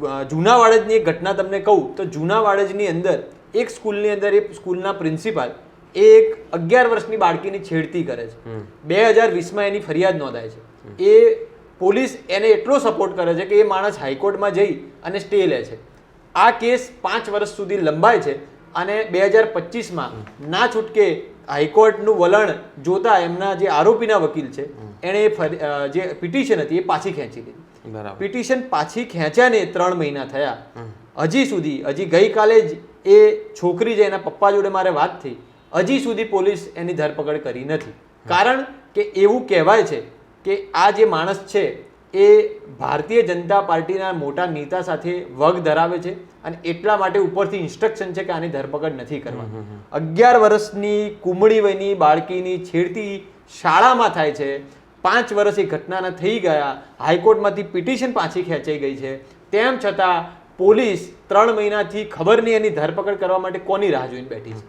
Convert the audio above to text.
અ, જૂના વાડજની એક ઘટના તમને કહું તો જૂના વાડજની અંદર એક સ્કૂલની અંદર એ સ્કૂલના પ્રિન્સિપાલ એ એક અગિયાર વર્ષની બાળકીની છેડતી કરે છે. બે હજાર વીસમાં એની ફરિયાદ નોંધાય છે. એ પોલીસ એને એટલો સપોર્ટ કરે છે કે એ માણસ હાઈકોર્ટમાં જઈ અને સ્ટે લે છે. આ કેસ પાંચ વર્ષ સુધી લંબાય છે. અને બે હજાર પચીસમાં ના છૂટકે હાઈકોર્ટનું વલણ જોતા એમના જે આરોપીના વકીલ છે એણે જે પિટિશન હતી એ પાછી ખેંચી લીધી. પિટિશન પાછી ખેંચ્યાને ત્રણ મહિના થયા. હજી સુધી હજી ગઈકાલે જ એ છોકરી જે એના પપ્પા જોડે મારે વાત થઈ હજી સુધી પોલીસ એની ધરપકડ કરી નથી. કારણ કે એવું કહેવાય છે કે આ જે માણસ છે એ ભારતીય જનતા પાર્ટીના મોટા નેતા સાથે વગ ધરાવે છે અને એટલા માટે ઉપરથી ઇન્સ્ટ્રક્શન છે કે આની ધરપકડ નથી કરવા અગિયાર વર્ષની કુમળી વયની બાળકીની છેડતી શાળામાં થાય છે. પાંચ વર્ષ એ ઘટનાના થઈ ગયા. હાઈકોર્ટમાંથી પિટિશન પાછી ખેંચાઈ ગઈ છે. તેમ છતાં પોલીસ ત્રણ મહિનાથી ખબર નહીં એની ધરપકડ કરવા માટે કોની રાહ જોઈને બેઠી છે?